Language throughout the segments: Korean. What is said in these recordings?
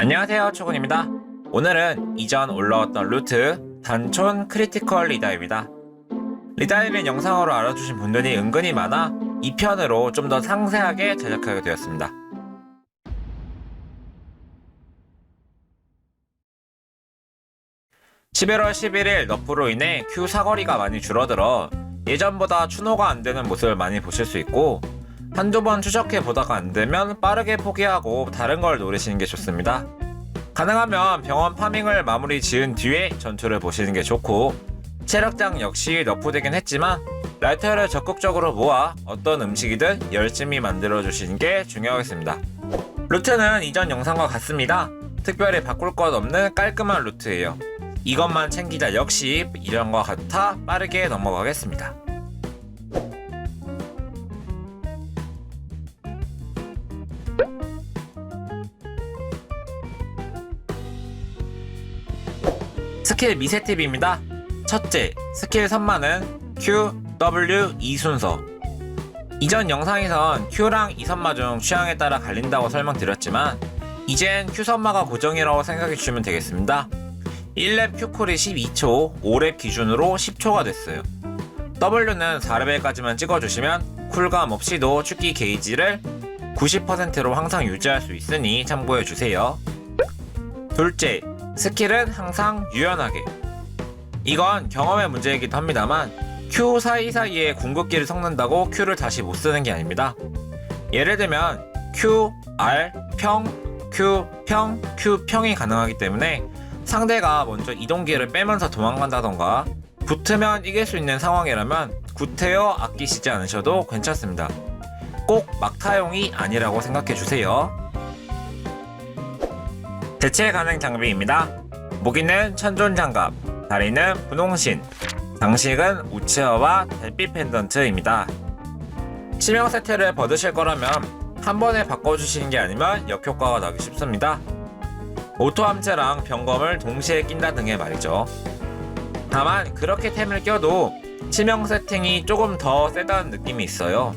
안녕하세요 초군입니다. 오늘은 이전 올라왔던 루트 단촌 크리티컬 리다입니다. 리다이는 영상으로 알아주신 분들이 은근히 많아 2편으로 좀 더 상세하게 제작하게 되었습니다. (11월 11일) 너프로 인해 Q 사거리가 많이 줄어들어 예전보다 추노가 안 되는 모습을 많이 보실 수 있고 한두 번 추적해 보다가 안 되면 빠르게 포기하고 다른 걸 노리시는 게 좋습니다. 가능하면 병원 파밍을 마무리 지은 뒤에 전투를 보시는 게 좋고 체력장 역시 너프되긴 했지만 라이터를 적극적으로 모아 어떤 음식이든 열심히 만들어 주시는 게 중요하겠습니다. 루트는 이전 영상과 같습니다. 특별히 바꿀 것 없는 깔끔한 루트예요. 이것만 챙기자 역시 이전과 같아 빠르게 넘어가겠습니다. 스킬 미세 팁입니다. 첫째, 스킬 선마는 Q, W, E 순서. 이전 영상에선 Q랑 E 선마 중 취향에 따라 갈린다고 설명드렸지만 이젠 Q 선마가 고정이라고 생각해 주시면 되겠습니다. 1렙 Q콜이 12초, 5렙 기준으로 10초가 됐어요. W는 4레벨까지만 찍어주시면 쿨감 없이도 축기 게이지를 90%로 항상 유지할 수 있으니 참고해주세요. 둘째, 스킬은 항상 유연하게. 이건 경험의 문제이기도 합니다만 Q 사이사이에 궁극기를 섞는다고 Q를 다시 못 쓰는 게 아닙니다. 예를 들면 Q, R, 평, Q, 평, Q, 평이 가능하기 때문에 상대가 먼저 이동기를 빼면서 도망간다던가 붙으면 이길 수 있는 상황이라면 구태여 아끼시지 않으셔도 괜찮습니다. 꼭 막타용이 아니라고 생각해 주세요. 대체 가능 장비입니다. 무기는 천존 장갑, 다리는 분홍신, 장식은 우체어와 달빛 펜던트입니다. 치명 세트를 받으실 거라면 한 번에 바꿔주시는 게 아니면 역효과가 나기 쉽습니다. 오토 함체랑 병검을 동시에 낀다 등의 말이죠. 다만 그렇게 템을 껴도 치명 세팅이 조금 더 세다는 느낌이 있어요.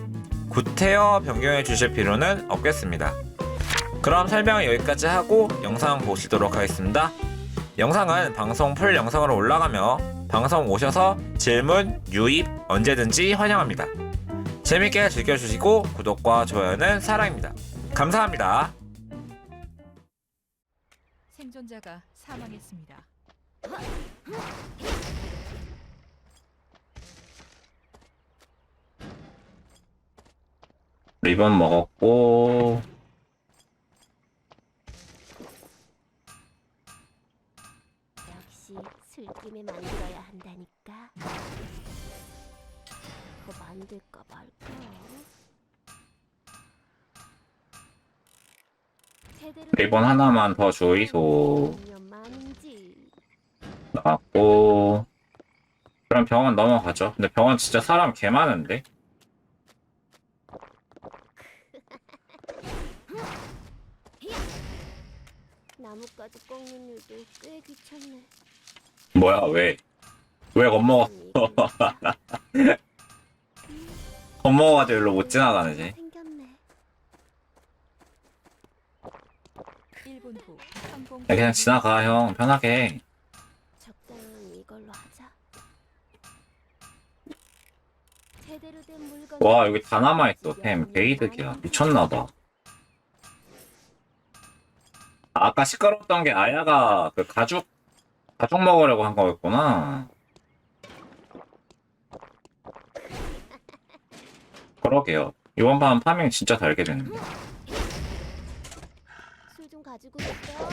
구태여 변경해 주실 필요는 없겠습니다. 그럼 설명 여기까지 하고 영상 보시도록 하겠습니다. 영상은 방송 풀 영상으로 올라가며 방송 오셔서 질문, 유입 언제든지 환영합니다. 재밌게 즐겨주시고 구독과 좋아요는 사랑입니다. 감사합니다. 생존자가 사망했습니다. 리본 먹었고 역시 술김에 만들어야 한다니까. 더 만들까 말까. 제대로 리본 하나만 더 만인지. 나왔고 그럼 병원 넘어가죠. 근데 병원 진짜 사람 개 많은데 나뭇가지 꺾는 일도 꽤 귀찮네. 뭐야 왜? 왜 겁먹어? 겁먹어가지고 일로 못 지나가네 생겼네. 1분 후 항공 야, 그냥 지나가 형 편하게 적당히 이걸로 하자. 제대로 된 물건. 와 여기 다 남아있어 템 게이득이야 미쳤나봐 아까 시끄러웠던 게 아야가 그 가죽 가죽 먹으려고 한 거였구나 그러게요 이번 판 파밍 진짜 달게 됐는데 술 좀 가지고 있어.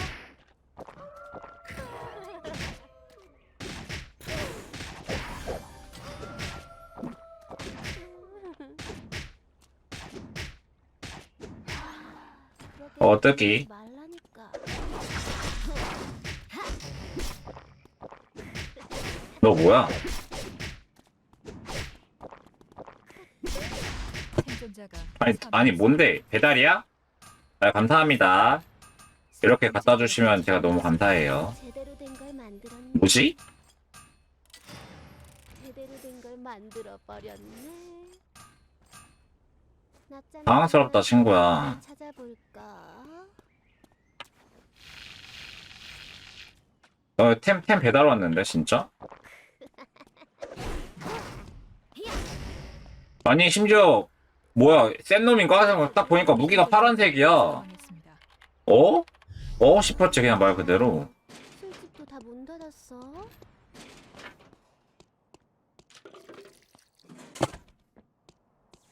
어떡이? 말라니까. 너 뭐야 생존자가 아니 아니 뭔데 배달이야? 아 감사합니다 이렇게 갖다 주시면 제가 너무 감사해요 제대로 된 걸 만들었네. 뭐지? 제대로 된 걸 만들어 버렸네. 낯잔 당황스럽다 친구야 찾아볼까? 어, 템, 템 배달 왔는데, 진짜? 아니, 심지어, 뭐야, 센 놈인가? 딱 보니까 무기가 파란색이야. 사망했습니다. 어? 어? 싶었지, 그냥 말 그대로. 술집도 다 문 닫았어?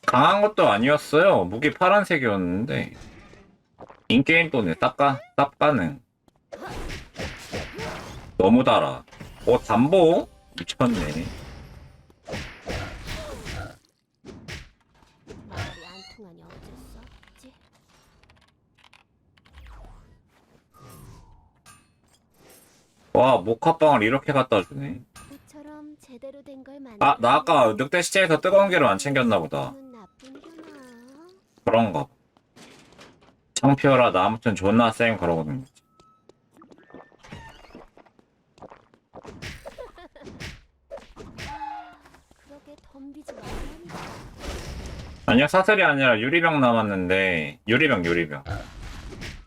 강한 것도 아니었어요. 무기 파란색이었는데. 인게임 돈에 쌉가, 쌉가는. 너무 달아. 어, 담보? 미쳤네. 말이 안 통하니 어쩔 수 없지. 와, 모카빵을 이렇게 갖다 주네. 이처럼 제대로 된 걸 만들. 아, 나 아까 늑대 시체에서 뜨거운 게를 안 챙겼나 보다. 그런가. 봐. 창피해라, 나 아무튼 존나 쌩 그러거든. 아니야, 사슬이 아니라 유리병 남았는데, 유리병, 유리병.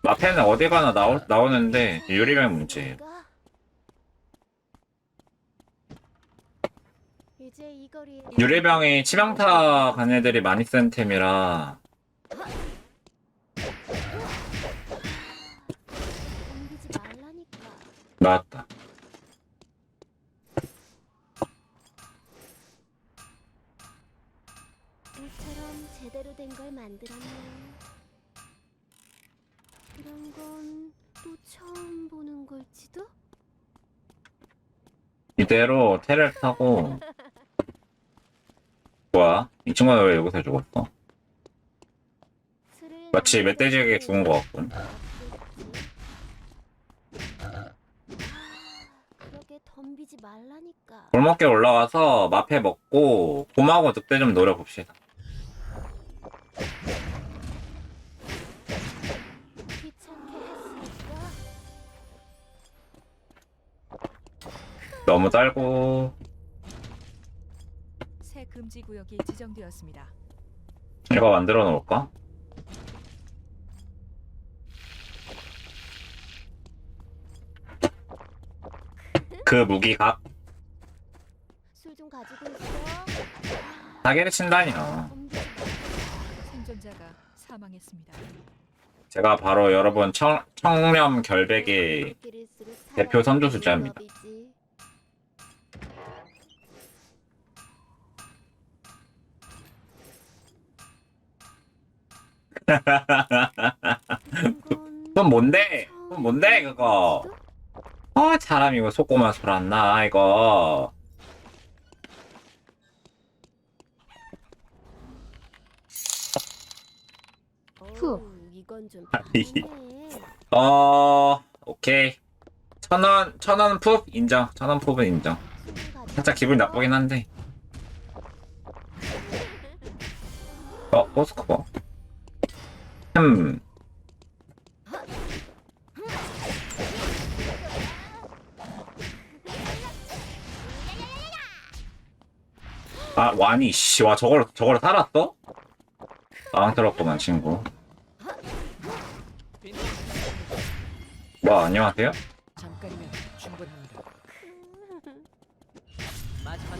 마페는 어디 가나 나오, 나오는데, 유리병 문제예요. 내가 이제 이 거리에 유리병이 치명타 간 애들이 많이 쓴 템이라. 나왔다. 이처럼 제대로 된 걸 만들었네. 이런 건 또 처음 보는 걸지도? 이대로 테를 타고, 뭐야? 이 친구가 왜 여기서 죽었어? 마치 멧돼지에게 죽은 것 같군. 골목길 올라가서 마페 먹고, 곰하고 늑대 좀 노려봅시다. 너무 짧고, 새 금지 구역이 지정되었습니다. 이거 만들어 놓을까? 그 무기가 술 좀 가지고 있어. 사기를 친다니요. 생존자가 사망했습니다. 제가 바로 여러분 청, 청렴 결백의 대표 사람이 선두 주자입니다. 법이지. 이런 건 그건 뭔데? 처음 그건 뭔데 그거? 어 사람 이거 속고만 술안나 이거. 어우, 이건 좀 아니. 다르네. 어 오케이 천원 천원 푹 인정 천원 푹은 인정. 살짝 있어? 나쁘긴 한데. 어 포스코. 음. 아 와니 씨 와 저걸 저걸 살았어? 망스럽구만 친구. 와 안녕하세요. 잠깐이면 충분합니다. 마지막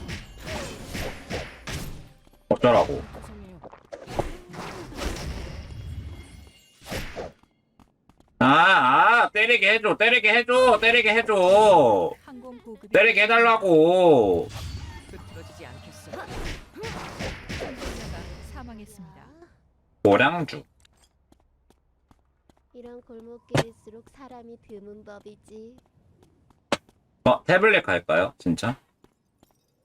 어쩌라고. 죄송해요. 아, 아, 때리게 해줘, 때리게 해줘, 때리게 해줘. 항공 보급이 때리게 해달라고. 흐트러지지 않겠어. 생존자가 사망했습니다. 고량주. 이런 골목길일수록 사람이 드문 법이지. 어, 태블릿 갈까요? 진짜?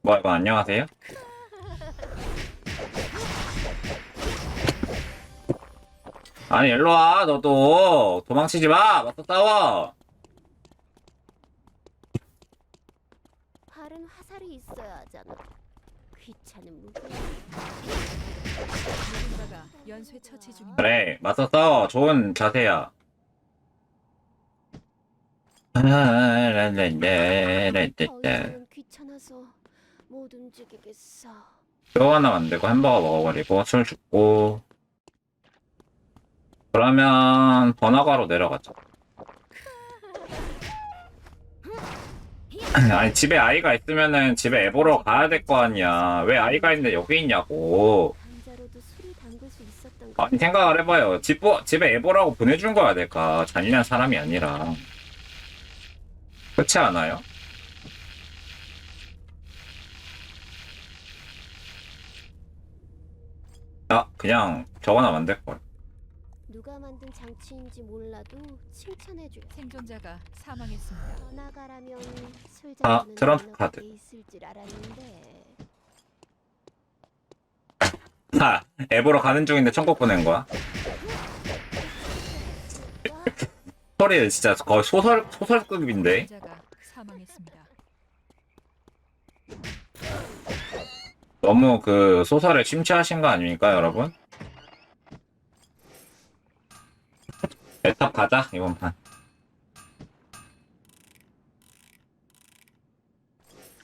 뭐, 이거 안녕하세요? 아니, 일로 와, 너도. 도망치지 마! 맞서 싸워! 활은 화살이 있어야 하잖아. 귀찮은 무기. 누군가가 연쇄 처치 중입니다. 그래, 맞서 싸워. 좋은 자세야. 이상은 귀찮아서 못 움직이겠어. 뼈 하나 만들고 햄버거 먹어버리고 술 줍고 그러면 번화가로 내려가자 아니 집에 아이가 있으면은 집에 애 보러 가야 될 거 아니야. 왜 아이가 있는데 여기 있냐고. 거. 아니 생각을 해봐요. 집 보, 집에 애 보라고 보내준 거야 될까? 잔인한 사람이 아니라. 그렇지 않아요? 아 그냥 적어놔 만들 걸. 누가 만든 장치인지 몰라도 칭찬해줘야 해. 생존자가 사망했습니다. 떠나가라면 술 아, 트럼프 게 카드. 있을 줄 알았는데. 하, 애 보러 가는 중인데 천국 보낸 거야. 소리 진짜 거의 소설 소설급인데. 생존자가 사망했습니다. 너무 그 소설에 심취하신 거 아닙니까, 여러분? 에탑 가자 이번 판.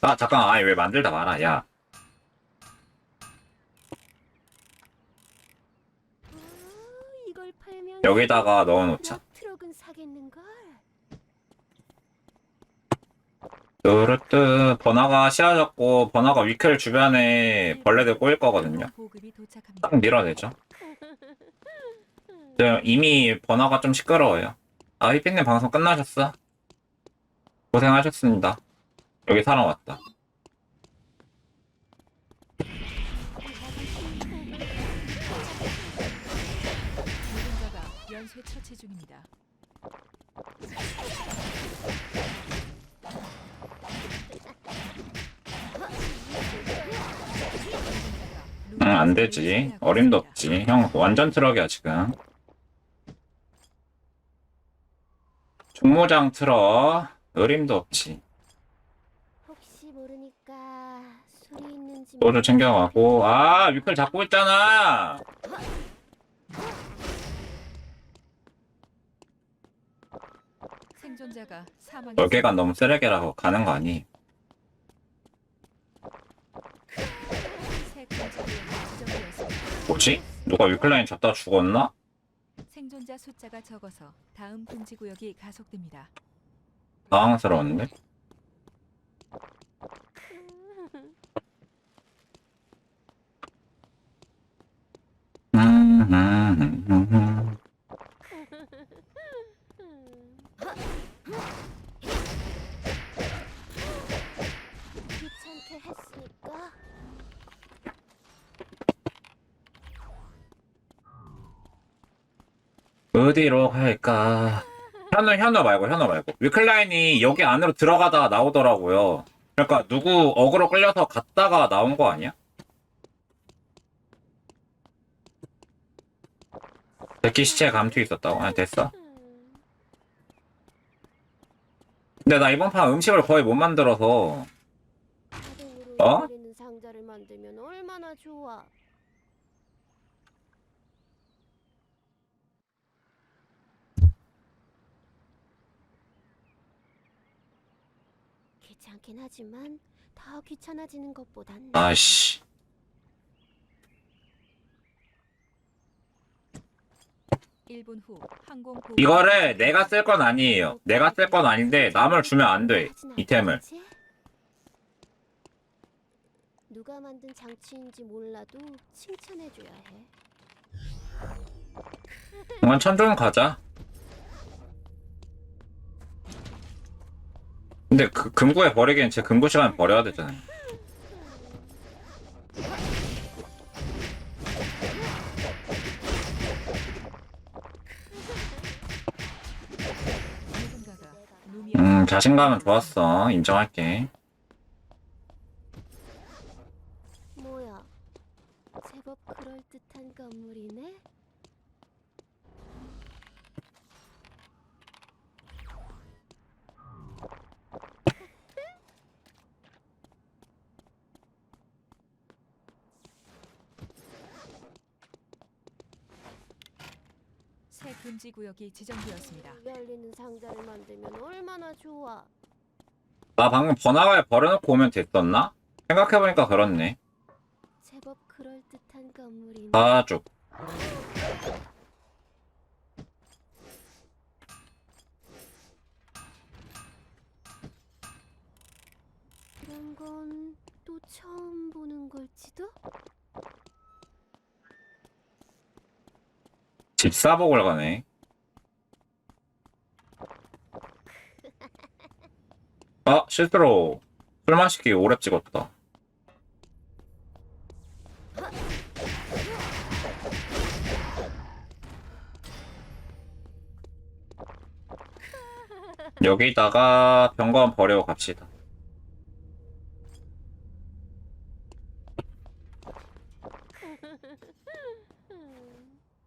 아 잠깐, 아니 왜 만들다 말아, 야. 여기다가 넣어놓자. 트럭은 사겠는걸. 뚜루뚜 번화가 씌워졌고 번화가 위클 주변에 벌레들 꼬일 거거든요. 딱 밀어내죠. 네, 이미 번화가 좀 시끄러워요. 아, 히피님 방송 끝나셨어? 고생하셨습니다. 여기 사람 왔다. 누군가가 연쇄 처치 중입니다. 응, 안 되지. 어림도 없지. 형, 완전 트럭이야, 지금. 중모장 트럭. 어림도 없지. 혹시 모르니까 술이 있는지 소주 챙겨가고. 아, 위클 잡고 있잖아! 생존자가 사망했습니다. 여기가 너무 쓰레기라고 가는 거 아니? 지정되었습니다. 뭐지? 누가 위클라인 잡다 죽었나? 생존자 숫자가 적어서 다음 금지 구역이 가속됩니다. 당황스러웠는데? 음, 음, 음, 음. 귀찮게 했으니까 어디로 갈까? 현우, 현우 말고, 현우 말고. 위클라인이 여기 안으로 들어가다가 나오더라고요. 그러니까 누구 어그로 끌려서 갔다가 나온 거 아니야? 데키 시체 감투 있었다고? 아, 됐어. 음, 근데 나 이번 판 음식을 거의 못 만들어서. 어? 열리는 상자를 만들면 얼마나 좋아. 귀찮긴 하지만 더 귀찮아지는 것보단. 아씨. 일분후 항공 보급 이거를 내가 쓸 건 아니에요. 내가 쓸 건 아닌데 남을 주면 안 돼. 하진 이템을. 않겠지? 누가 만든 장치인지 몰라도 칭찬해줘야 해. 이건 천종 가자. 근데 그 금고에 버리기엔 제 금고 시간 버려야 되잖아요. 음, 자신감은 좋았어. 인정할게. 뭐야? 제법 그럴듯한 건물이네. 새 금지 구역이 지정되었습니다. 열리는 상자를 만들면 얼마나 좋아. 나 방금 번화가에 버려놓고 오면 됐었나? 생각해보니까 그렇네. 제법 그럴 듯한 건물이네. 가죽. 건또 처음 보는 걸지도? 집사복을 가네. 아, 실수로 술 마시기 오래 찍었다. 여기다가 병건 버리고 갑시다.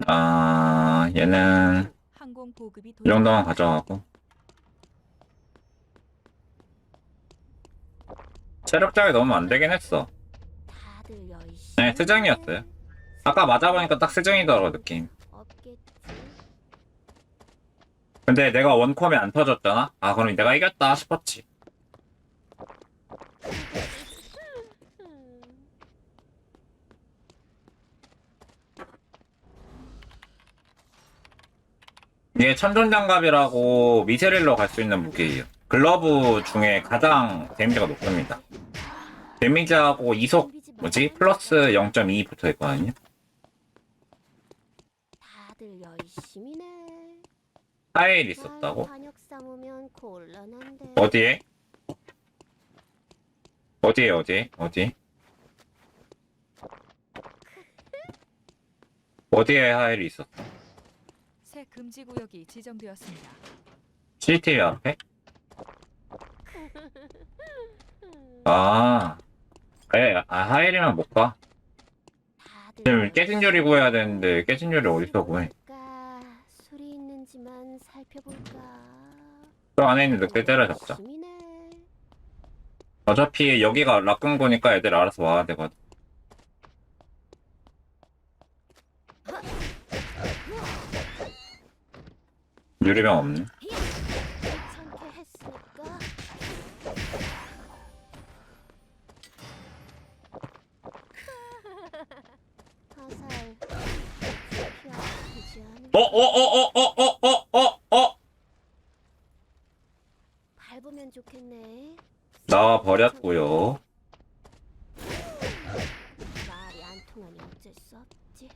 아, 얘는 이 정도만. 가져가고. 체력장이 너무 안 되긴 했어. 네, 스정이었어요. 아까 맞아보니까 딱 스정이더라고, 느낌. 근데 내가 원컴이 안 터졌잖아? 아, 그럼 내가 이겼다 싶었지. 음. 이게 천존장갑이라고 미세릴로 갈수 있는 무기예요. 글러브 중에 가장 데미지가 높습니다. 데미지하고 이속, 뭐지? 플러스 0.2 붙어 있거든요. 다들 열심히네. 하일 있었다고? 단역 삼으면 곤란한데. 어디에? 어디에, 어디에? 어디? 어디에 하일이 있었어? 새 금지 구역이 지정되었습니다. CCTV 앞에? 음. 아, 에, 아, 하일이면 못 가. 지금 깨진 요리 구해야 되는데, 깨진 요리 어디서 구해? 술이 있는지만 살펴볼까? 저 안에 있는 늑대 때려잡자. 어차피 여기가 락근고니까 애들 알아서 와야 되거든. 유리병 없네. 어, 어, 어, 어, 어, 어, 어, 어, 어! 밟으면 좋겠네. 나와 버렸고요. 말이 안 통하니 어쩔 수 없지.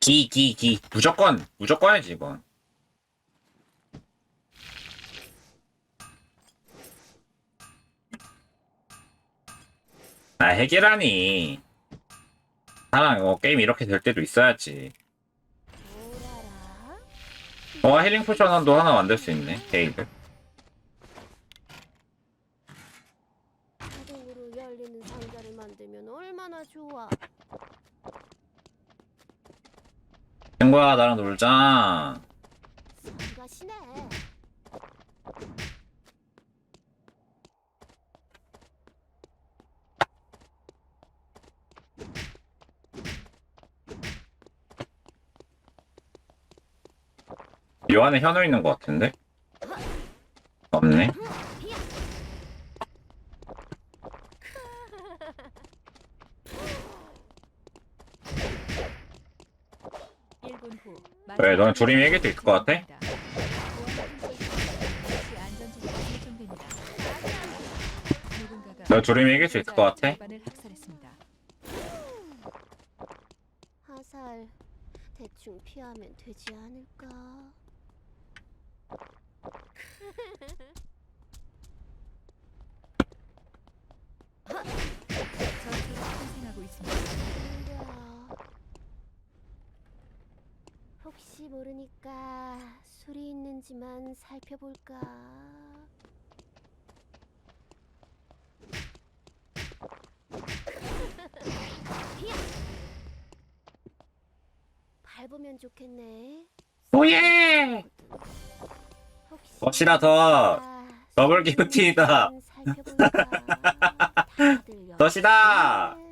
기, 기, 기. 무조건, 무조건이지, 이건. 아, 해결하니. 사람, 어, 게임 이렇게 될 때도 있어야지. 어, 힐링 포션도 하나 만들 수 있네, 게이드. 자동으로 열리는 상자를 만들면 얼마나 좋아. 친구야, 나랑 놀자. 요 안에 현우 있는 것 같은데? 없네. 왜, 너는 조림이 얘기도 있을 것 같아? 너 조림이 이길 수 있을 것 같아? 대충 피하면 되지 않을까? 전투가 탄생하고 있습니다. 뭐야? 혹시 모르니까 술이 있는지만 살펴볼까? 밟으면 좋겠네. 오예! 멋지다, 더. 더블 덫이다. 열심히네.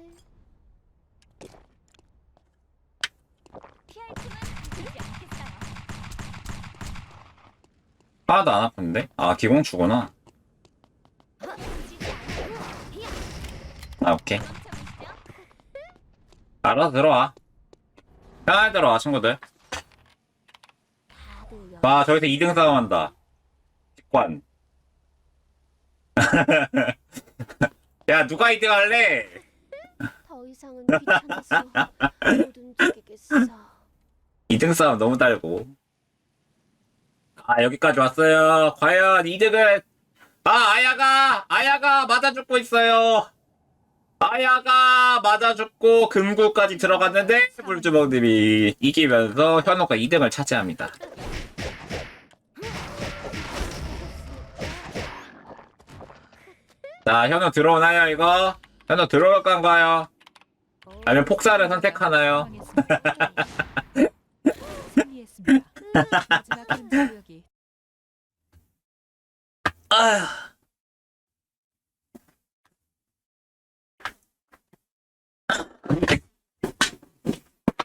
하나도 안 아픈데? 아, 기공추구나. 아, 오케이. 알아서 들어와. 편하게 들어와, 친구들. 와, 저기서 2등 싸움한다. 직관. 야 누가 1등 할래? 더 이상은 귀찮아서. 2등 싸움 너무 달고. 아, 여기까지 왔어요. 과연 2등은, 아, 아야가, 아야가 맞아 죽고 있어요. 아야가 맞아 죽고 금구까지 들어갔는데, 물주먹들이 이기면서 현호가 2등을 차지합니다. 자, 현호 들어오나요, 이거? 현호 들어올 건가요? 아니면 폭사를 선택하나요?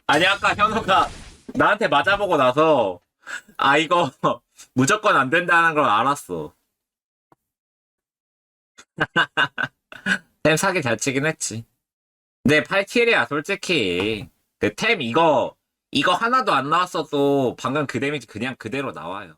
아니 아까 현우가 나한테 맞아보고 나서 아 이거 무조건 안 된다는 걸 알았어. 템 사기 잘 치긴 했지. 근데 8킬이야 솔직히 그 템 이거 이거 하나도 안 나왔어도 방금 그 데미지 그냥 그대로 나와요.